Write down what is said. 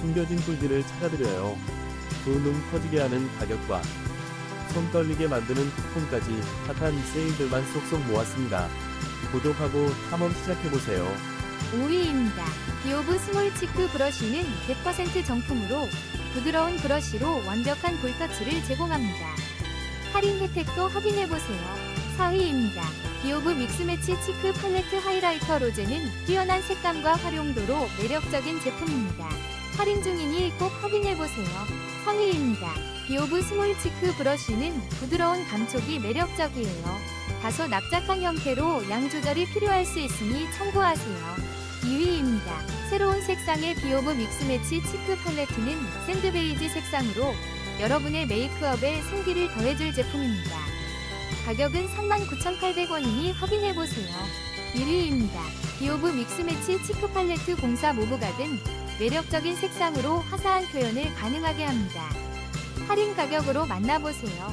숨겨진 꿀들을 찾아드려요. 두눈 터지게 하는 가격과 손 떨리게 만드는 쿠폰까지 핫한 세일들만 쏙쏙 모았습니다. 구독하고 탐험 시작해보세요. 5위입니다. 비오브 스몰 치크 브러쉬는 100% 정품으로 부드러운 브러쉬로 완벽한 볼터치를 제공합니다. 할인 혜택도 확인해보세요. 4위입니다. 비오브 믹스매치 치크 팔레트 하이라이터 로제는 뛰어난 색감과 활용도로 매력적인 제품입니다. 할인 중이니 꼭 확인해보세요. 3위입니다. 비오브 스몰 치크 브러쉬는 부드러운 감촉이 매력적이에요. 다소 납작한 형태로 양 조절이 필요할 수 있으니 참고하세요. 2위입니다. 새로운 색상의 비오브 믹스매치 치크 팔레트는 샌드베이지 색상으로 여러분의 메이크업에 생기를 더해줄 제품입니다. 가격은 39,800원이니 확인해보세요. 1위입니다. 비오브 믹스매치 치크 팔레트 공사 모브가 든 매력적인 색상으로 화사한 표현을 가능하게 합니다. 할인 가격으로 만나보세요.